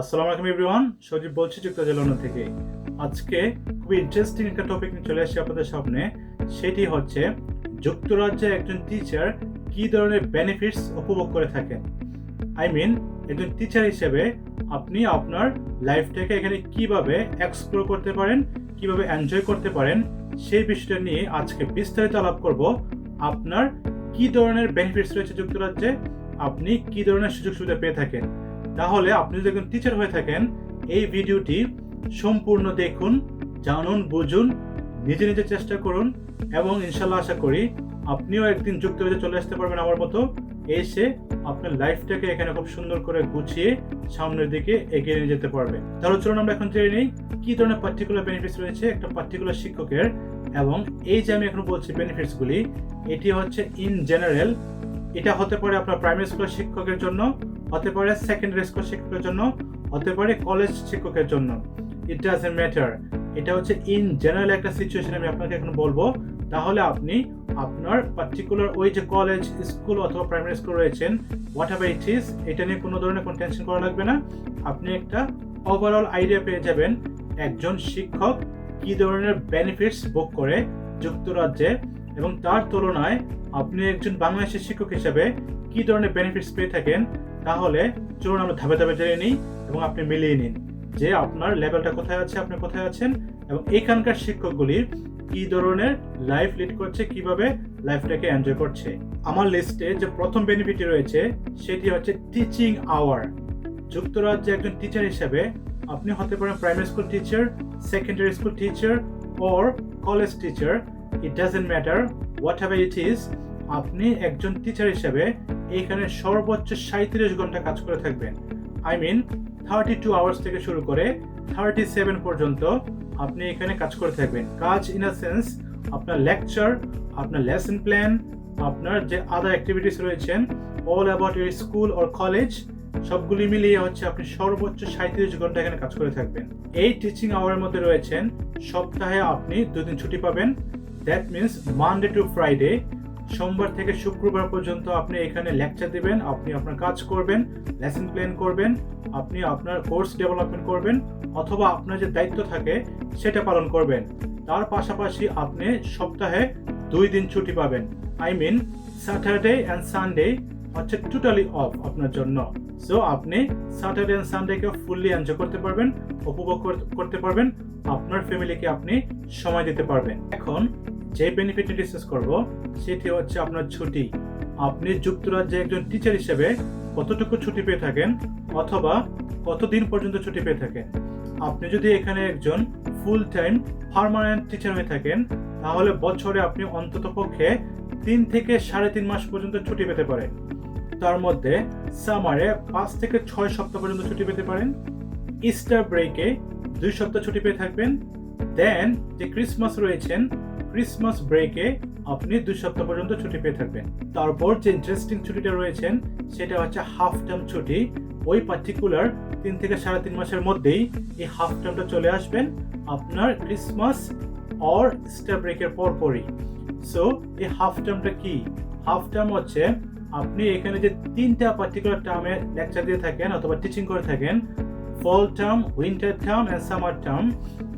আসসালামু আলাইকুম এভরিওয়ান সজীব বলছি যুক্তরাজ্য থেকে। আজকে খুবই ইন্টারেস্টিং একটা টপিক নিয়ে চলে আসছি আপনাদের সামনে। সেটি হচ্ছে যুক্তরাজ্যে একজন টিচার কি ধরনের বেনিফিটস উপভোগ করে থাকেন? আই মিন একজন টিচার হিসেবে আপনি আপনার লাইফটাকে এখানে কীভাবে এক্সপ্লোর করতে পারেন, কীভাবে এনজয় করতে পারেন, সেই বিষয়টা নিয়ে আজকে বিস্তারিত আলাপ করব। আপনার কি ধরনের বেনিফিটস রয়েছে যুক্তরাজ্যে? আপনি কি ধরনের সুযোগ সুবিধা পেয়ে থাকেন? তাহলে আপনি যদি একজন টিচার হয়ে থাকেন, এই ভিডিওটি সম্পূর্ণ দেখুন, জানুন, বুঝুন, নিজে নিজে চেষ্টা করুন এবং ইনশাল্লাহ আশা করি আপনিও একদিন যুক্তরাজ্যে চলে আসতে পারবেন আমার মতো। এসে আপনার লাইফটাকে এখানে খুব সুন্দর করে গুছিয়ে সামনের দিকে এগিয়ে নিয়ে যেতে পারবেন তাহলে চলুন আমরা এখন জেনে নিই কি ধরনের পার্টিকুলার বেনিফিটস রয়েছে একটা পার্টিকুলার শিক্ষকের এবং এই যে আমি এখন বলছি বেনিফিটসগুলি এটি হচ্ছে ইন জেনারেল এটা হতে পারে আপনার প্রাইমারি স্কুলের শিক্ষকের জন্য হতে পারে সেকেন্ডারি স্কুল শিক্ষকের জন্য, হতে পারে কলেজ শিক্ষকের জন্য। ইট ডাজেন্ট ম্যাটার এটা হচ্ছে ইন জেনারেল একটা সিচুয়েশন আমি আপনাকে এখন বলব। তাহলে আপনি আপনার পার্টিকুলার ওই যে কলেজ স্কুল অথবা প্রাইমারি স্কুল রয়েছেন হোয়াট এভার ইট ইস এটা নিয়ে কোনো ধরনের কোনো টেনশন করা লাগবে না। আপনি একটা ওভারঅল আইডিয়া পেয়ে যাবেন একজন শিক্ষক কি ধরনের বেনিফিটস ভোগ করে যুক্তরাজ্যে এবং তার তুলনায় আপনি একজন বাংলাদেশের শিক্ষক হিসেবে কি ধরনের বেনিফিটস পেয়ে থাকেন তাহলে চলুন আমরা ধাপে ধাপে জেনে নিই এবং আপনি মিলিয়ে নিন যে আপনার লেভেলটা কোথায় আছে, আপনি কোথায় আছেন এবং এখানকার শিক্ষকগুলির কি ধরনের লাইফ লিড করছে, কীভাবে লাইফটাকে এনজয় করছে। আমার লিস্টে যে প্রথম বেনিফিট রয়েছে, সেটি হচ্ছে টিচিং আওয়ার যুক্তরাজ্যে একজন টিচার হিসেবে আপনি হতে পারেন primary school teacher secondary school teacher or college teacher it doesn't matter whatever it is আপনি একজন টিচার হিসেবে এখানে সর্বোচ্চ সাঁত্রিশ ঘণ্টা কাজ করে থাকবেন। I mean thirty two hours থেকে শুরু করে থার্টি সেভেন পর্যন্ত আপনি এখানে কাজ করে থাকবেন। কাজ ইন আ সেন্স আপনার লেকচার আপনার লেসন প্ল্যান আপনার যে আদার অ্যাক্টিভিটিস রয়েছেন all about your school or college সবগুলি মিলিয়ে হচ্ছে আপনি সর্বোচ্চ সাঁত্রিশ ঘণ্টা এখানে কাজ করে থাকবেন। এই টিচিং আওয়ারের মধ্যে রয়েছেন, সপ্তাহে আপনি দুদিন ছুটি পাবেন। That means Monday to Friday সোমবার থেকে শুক্রবার পর্যন্ত আপনি এখানে লেকচার দিবেন, আপনি আপনার কাজ করবেন লেসন প্ল্যান করবেন, আপনি আপনার কোর্স ডেভেলপমেন্ট করবেন, অথবা আপনার যে দায়িত্ব থাকে সেটা পালন করবেন। তার পাশাপাশি আপনি সপ্তাহে দুই দিন ছুটি পাবেন। I mean Saturday and Sunday হচ্ছে টোটালি অফ আপনার জন্য। সো আপনি স্যাটারডে অ্যান্ড সানডেকে ফুললি এনজয় করতে পারবেন, উপভোগ করতে পারবেন, আপনার ফ্যামিলিকে আপনি সময় দিতে পারবেন। এখন যে বেনিফিট ডিসকাস করব, সেটি হচ্ছে আপনার ছুটি। আপনি যুক্তরাজ্যে একজন টিচার হিসেবে কতটুকু ছুটি পেয়ে থাকেন অথবা কতদিন পর্যন্ত ছুটি পেয়ে থাকেন? আপনি যদি এখানে একজন ফুল টাইম পার্মানেন্ট টিচার হয়ে থাকেন, তাহলে বছরে আপনি অন্তত পক্ষে তিন থেকে সাড়ে তিন মাস পর্যন্ত ছুটি পেতে পারেন। তার মধ্যে সামারে পাঁচ থেকে ছয় সপ্তাহ পর্যন্ত ছুটি পেতে পারেন। ইস্টার ব্রেকে দুই সপ্তাহ ছুটি পেয়ে থাকবেন। দেন যে ক্রিসমাস রয়েছেন ক্রিসমাস ব্রেকে আপনি দুই সপ্তাহ পর্যন্ত ছুটি পেয়ে থাকবেন। তারপর যে ইন্টারেস্টিং ছুটিটা রয়েছেন, সেটা হচ্ছে হাফ টার্ম ছুটি। ওই পার্টিকুলার তিন থেকে সাড়ে তিন মাসের মধ্যেই এই হাফ টার্মটা চলে আসবেন আপনার ক্রিসমাস অর স্টার ব্রেকের পরপরই। সো এই হাফ টার্মটা কি? হাফ টার্ম হচ্ছে আপনি এখানে যে তিনটা পার্টিকুলার টার্মে লেকচার দিয়ে থাকেন অথবা টিচিং করে থাকেন fall term winter term and summer term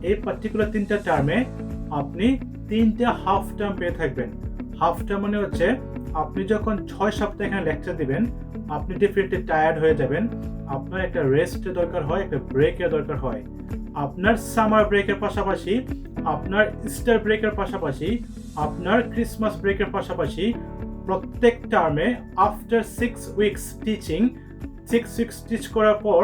এই পার্টিকুলার তিনটা টার্মে আপনি তিনটা হাফ টার্ম পেয়ে থাকবেন। হাফ টার্ম মানে হচ্ছে আপনি যখন ছয় সপ্তাহ এখানে লেকচার দিবেন, আপনি ডেফিনেটলি টায়ার্ড হয়ে যাবেন। আপনার একটা রেস্টের দরকার হয়, একটা ব্রেকের দরকার হয়। আপনার সামার ব্রেকের পাশাপাশি, আপনার ইস্টার ব্রেকের পাশাপাশি, আপনার ক্রিসমাস ব্রেকের পাশাপাশি প্রত্যেক টার্মে after six weeks teaching six weeks teach করার পর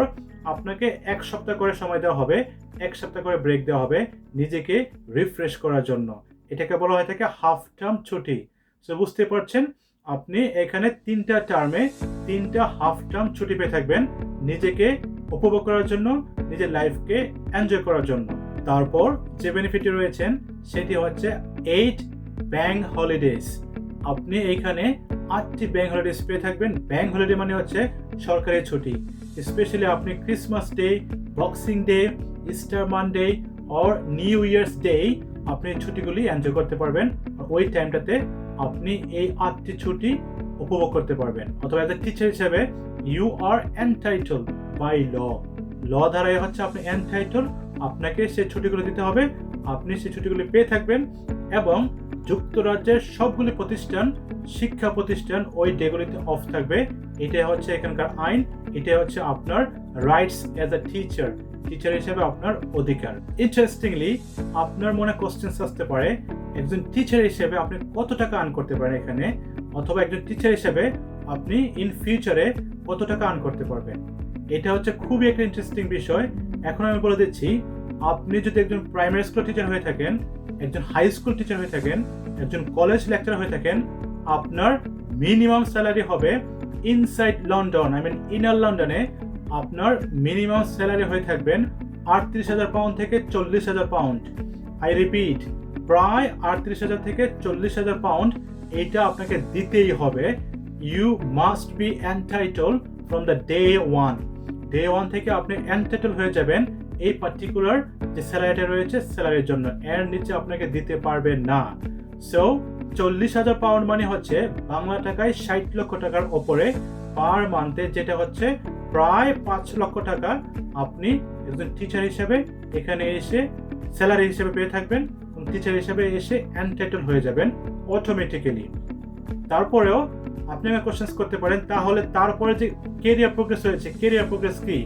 আপনাকে এক সপ্তাহ করে সময় দেওয়া হবে। এক সপ্তাহ করে ব্রেক দেওয়া হবে নিজেকে রিফ্রেশ করার জন্য। এটাকে বলা হয়ে থাকে হাফ টার্ম ছুটি। সো বুঝতে পারছেন? আপনি এখানে তিনটা টার্মে তিনটা হাফ টার্ম ছুটি পেয়ে থাকবেন নিজেকে উপভোগ করার জন্য, নিজের লাইফকে এনজয় করার জন্য। তারপর যে বেনিফিটটি রয়েছেন, সেটি হচ্ছে এইট ব্যাংক হলিডেজ আপনি এইখানে আটটি ব্যাংক হলিডেজ পেয়ে থাকবেন। ব্যাংক হলিডে মানে হচ্ছে সরকারি ছুটি। স্পেশালি আপনি Christmas day boxing day Easter Monday or new year's day আপনি ছুটিগুলি এনজয় করতে পারবেন। ওই টাইমটাতে আপনি এই আটটি ছুটি উপভোগ করতে পারবেন। অথবা এজ টিচার হিসেবে you are entitled by law law ধারায় হচ্ছে আপনি এনটাইটল আপনাকে সেই ছুটিগুলো দিতে হবে। আপনি সেই ছুটিগুলি পেয়ে থাকবেন এবং যুক্তরাজ্যের সবগুলি প্রতিষ্ঠান, শিক্ষা প্রতিষ্ঠান ওই ডেগুলিতে অফ থাকবে। এটাই হচ্ছে এখানকার আইন। এটাই হচ্ছে আপনার rights as a teacher teacher হিসেবে আপনার অধিকার। ইন্টারেস্টিংলি আপনার মনে কোশ্চেন্স আসতে পারে, একজন টিচার হিসেবে আপনি কত টাকা আর্ন করতে পারেন এখানে, অথবা একজন টিচার হিসেবে আপনি ইন ফিউচারে কত টাকা আর্ন করতে পারবেন। এটা হচ্ছে খুবই একটা ইন্টারেস্টিং বিষয়। এখন আমি বলে দিচ্ছি, আপনি যদি একজন প্রাইমারি স্কুল টিচার হয়ে থাকেন, একজন হাই স্কুল টিচার হয়ে থাকেন, একজন কলেজ লেকচার হয়ে থাকেন, আপনার মিনিমাম স্যালারি হবে inside London I mean inner লন্ডনে আপনার মিনিমাম স্যালারি হয়ে থাকবেন আটত্রিশ হাজার পাউন্ড থেকে চল্লিশ হাজার পাউন্ড আই রিপিট প্রায় আটত্রিশ হাজার থেকে চল্লিশ হাজার পাউন্ড এইটা আপনাকে দিতেই হবে। You must be entitled from the day one day one থেকে আপনি এন্টাইটল হয়ে যাবেন এই পার্টিকুলার যে স্যালারিটা রয়েছে স্যালারির জন্য। এর নিচে আপনাকে দিতে পারবে না। সো চল্লিশ হাজার পাউন্ড মানে হচ্ছে বাংলা টাকায় ষাট লক্ষ টাকার ওপরে পার মান্থে যেটা হচ্ছে প্রায় পাঁচ লক্ষ টাকা আপনি একজন টিচার হিসেবে এখানে এসে স্যালারি হিসেবে পেয়ে থাকবেন এবং টিচার হিসেবে এসে এন্টাইটল হয়ে যাবেন অটোমেটিক্যালি তারপরেও আপনি আমাকে কোশ্চেন্স করতে পারেন, তাহলে তারপরে যে কেরিয়ার প্রোগ্রেস হয়েছে কেরিয়ার প্রোগ্রেস কি?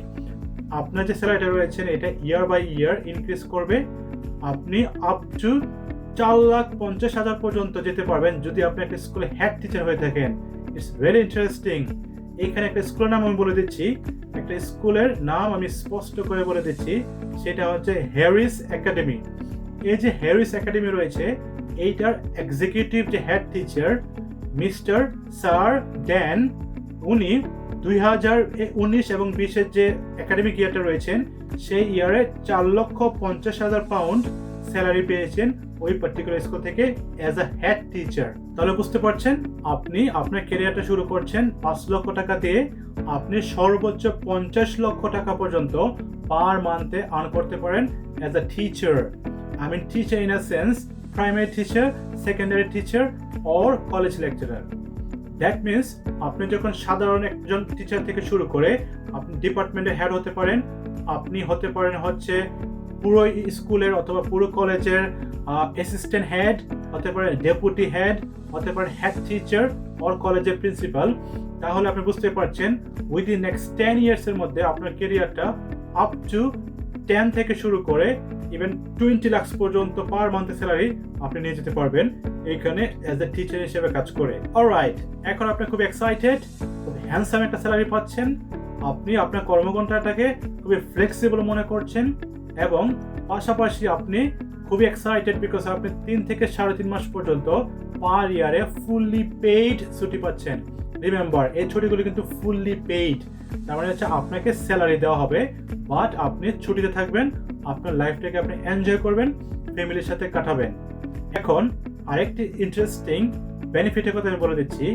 আপনার যে স্যালারিটা রয়েছে, এটা ইয়ার বাই ইয়ার ইনক্রিজ করবে। আপনি আপ টু চার লাখ পঞ্চাশ হাজার পর্যন্ত যেতে পারবেন যদি আপনি একটা স্কুলে হেড টিচার হয়ে থাকেন। ইটস ভেরি ইন্টারেস্টিং এখানে একটা স্কুলের নাম আমি বলে দিচ্ছি। একটা স্কুলের নাম আমি স্পষ্ট করে বলে দিচ্ছি, সেটা হচ্ছে হ্যারিস একাডেমি। এই যে হ্যারিস একাডেমি রয়েছে, এইটার এক্সিকিউটিভ যে head teacher mister sir Dan, উনি দুই হাজার উনিশ এবং বিশের যে একাডেমিক ইয়ারটা রয়েছেন, সেই ইয়ারে চার লক্ষ পঞ্চাশ হাজার পাউন্ড স্যালারি পেয়েছেন। ওই পার্টিকুলার স্কুল থেকে অ্যাজ আ হেড টিচার তাহলে বুঝতে পারছেন, আপনি আপনার ক্যারিয়ারটা শুরু করছেন পাঁচ লক্ষ টাকা দিয়ে, আপনি সর্বোচ্চ পঞ্চাশ লক্ষ টাকা পর্যন্ত পার মান্থে আর্ন করতে পারেন as a teacher I mean teacher in a sense primary teacher secondary teacher or college lecturer that means আপনি যখন সাধারণ একজন টিচার থেকে শুরু করে, আপনি ডিপার্টমেন্টের হেড হতে পারেন, আপনি হতে পারেন হচ্ছে পুরো স্কুলের অথবা পুরো কলেজের অ্যাসিস্ট্যান্ট হেড হতে পারেন ডেপুটি হেড হতে পারেন হেড টিচার অর কলেজের প্রিন্সিপাল তাহলে আপনি বুঝতে পারছেন উইদিন নেক্সট টেন ইয়ার্সের মধ্যে আপনার কেরিয়ারটা আপ টু টেন থেকে শুরু করে ইভেন টোয়েন্টি লাক্স পর্যন্ত পার মান্থ স্যালারি আপনি নিয়ে যেতে পারবেন। এইখানে অ্যাজ এ টিচার হিসেবে কাজ করে। অলরাইট এখন আপনি খুব এক্সাইটেড খুব হ্যান্ডসাম একটা স্যালারি পাচ্ছেন। আপনি আপনার কর্মঘণ্টাটাকে খুবই ফ্লেক্সিবল মনে করছেন। এবং পাশাপাশি আপনি খুবই এক্সাইটেড বিকজ আপনি তিন থেকে সাড়ে তিন মাস পর্যন্ত পার ইয়ারে ফুললি পেইড ছুটি পাচ্ছেন। রিমেম্বার এই ছুটিগুলো কিন্তু ফুললি পেইড তার মানে হচ্ছে আপনাকে স্যালারি দেওয়া হবে বাট আপনি ছুটিতে থাকবেন, আপনার লাইফটাকে আপনি এনজয় করবেন ফ্যামিলির সাথে কাটাবেন। এখন আরেকটি ইন্টারেস্টিং বেনিফিটের কথা আমি বলে দিচ্ছি,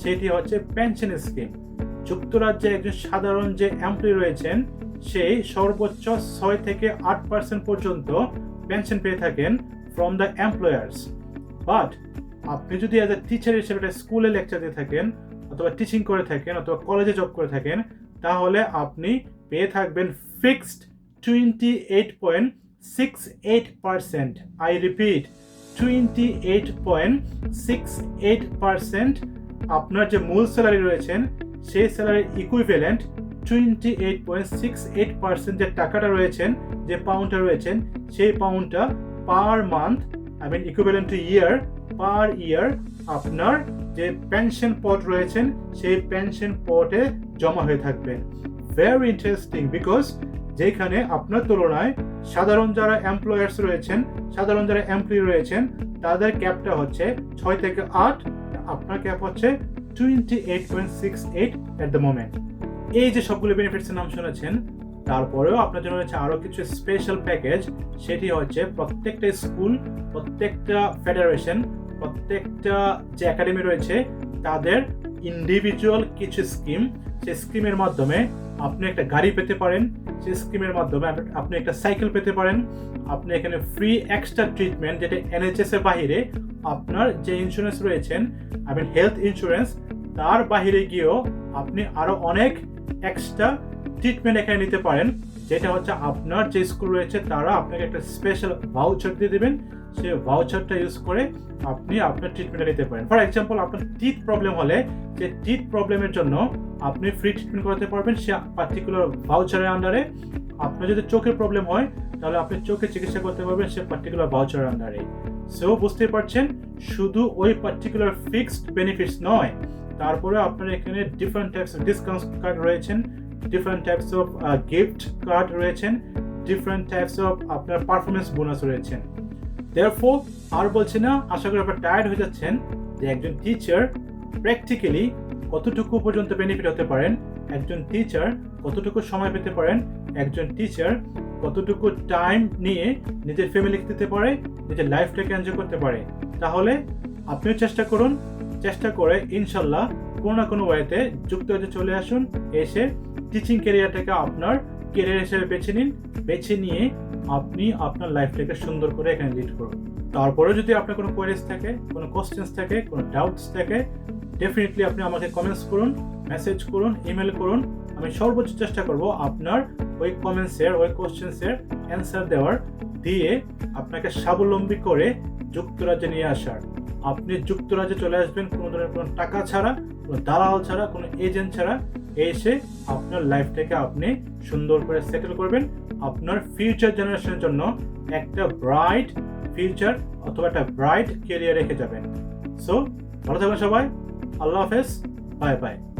সেটি হচ্ছে পেনশন স্কিম যুক্তরাজ্যে একজন সাধারণ যে এমপ্লয়ি রয়েছেন সেই সর্বোচ্চ ছয় থেকে আট পার্সেন্ট পর্যন্ত পেনশন পেয়ে থাকেন ফ্রম দ্য এমপ্লয়ার্স বাট আপনি যদি অ্যাজ এ টিচার হিসেবে স্কুলে লেকচার দিয়ে থাকেন, অথবা টিচিং করে থাকেন, অথবা কলেজে জব করে থাকেন, তাহলে আপনি পেয়ে থাকবেন fixed twenty eight point six eight percent I repeat twenty eight point six eight percent আপনার যে মূল স্যালারি রয়েছেন, সেই স্যালারির equivalent twenty eight point six eight percent যে টাকাটা রয়েছেন, যে পাউন্ডটা রয়েছেন, সেই পাউন্ডটা per month I mean equivalent to year per year আপনার যে পেনশন পট রয়েছেন, সেই পেনশন পটে জমা হয়ে থাকবে। ভেরি ইন্টারেস্টিং বিকজ যেখানে আপনার তুলনায় সাধারণ যারা এমপ্লয়ার্স রয়েছেন, সাধারণ যারা এমপ্লয়ি রয়েছেন, তাদের ক্যাপটা হচ্ছে ছয় থেকে আট, আপনার ক্যাপ হচ্ছে twenty eight point six eight at the moment এই যে সবগুলো বেনিফিটসের নাম শুনেছেন, তারপরেও আপনার জন্য রয়েছে আরও কিছু স্পেশাল প্যাকেজ সেটি হচ্ছে প্রত্যেকটা স্কুল প্রত্যেকটা ফেডারেশন প্রত্যেকটা যে একাডেমি রয়েছে, তাদের ইন্ডিভিজুয়াল কিছু স্কিম সেই স্কিমের মাধ্যমে আপনি একটা গাড়ি পেতে পারেন, সেই স্কিমের মাধ্যমে আপনি একটা সাইকেল পেতে পারেন, আপনি এখানে ফ্রি এক্সট্রা ট্রিটমেন্ট যেটা এনএইচএস এর বাহিরে আপনার যে ইন্স্যুরেন্স রয়েছেন আই মিন হেলথ ইন্স্যুরেন্স তার বাহিরে গিয়েও আপনি আরও অনেক এক্সট্রা ট্রিটমেন্ট এখানে নিতে পারেন। যেটা হচ্ছে আপনার যে স্কুল রয়েছে, তারা আপনাকে একটা স্পেশাল ভাউচার দিয়ে দেবেন। সেই ভাউচারটা ইউজ করে আপনি আপনার ট্রিটমেন্টটা নিতে পারেন। ফর এক্সাম্পল আপনার টিথ প্রবলেম হলে যে টিথ প্রবলেমের জন্য আপনি ফ্রি ট্রিটমেন্ট করাতে পারবেন সে পার্টিকুলার ভাউচারের আন্ডারে আপনার যদি চোখের প্রবলেম হয়, তাহলে আপনি চোখে চিকিৎসা করতে পারবেন সে পার্টিকুলার ভাউচারের আন্ডারে সো বুঝতে পারছেন, শুধু ওই পার্টিকুলার ফিক্সড বেনিফিটস নয় তারপরে আপনার এখানে different types of discount card রয়েছেন different types of gift card রয়েছেন ডিফারেন্ট টাইপস অফ আপনার পারফরমেন্স বোনাস রয়েছেন। দেয়ারফোর আর বলছি না, আশা করি আপনার টায়ার্ড হয়ে যাচ্ছেন যে একজন টিচার প্র্যাকটিক্যালি কতটুকু পর্যন্ত বেনিফিট হতে পারেন, একজন টিচার কতটুকু সময় পেতে পারেন, একজন টিচার কতটুকু টাইম নিয়ে নিজের ফ্যামিলিকে দিতে পারে, নিজের লাইফটাকে এনজয় করতে পারে। তাহলে আপনিও চেষ্টা করুন চেষ্টা করে ইনশাল্লাহ কোনো না কোনো ওয়েতে যুক্তরাজ্যে চলে আসুন, এসে টিচিং ক্যারিয়ারটাকে আপনার ক্যারিয়ার হিসেবে বেছে নিন, বেছে নিয়ে আপনি আপনার লাইফটাকে সুন্দর করে এখানে লিড করুন। তারপরে যদি আপনার কোনো কোয়ারিজ থাকে, কোনো কোশ্চেন্স থাকে, কোনো ডাউটস থাকে ডেফিনেটলি আপনি আমাকে কমেন্টস করুন মেসেজ করুন ইমেল করুন, আমি সর্বোচ্চ চেষ্টা করব আপনার ওই কমেন্টসের ওই কোশ্চেন্সের অ্যান্সার দেওয়ার দিয়ে আপনাকে স্বাবলম্বী করে যুক্তরাজ্যে নিয়ে আসার। আপনি যুক্তরাজ্যে চলে আসবেন, কোনো ধরনের কোনো টাকা ছাড়া, কোনো দালাল ছাড়া, কোনো এজেন্ট ছাড়া, এসে আপনার লাইফটাকে আপনি সুন্দর করে সেটেল করবেন। আপনার ফিউচার জেনারেশনের জন্য একটা ব্রাইট ফিউচার অথবা একটা ব্রাইট কেরিয়ার রেখে যাবেন। সো ভালো থাকবেন সবাই। আল্লাহ হাফেজ। Bye bye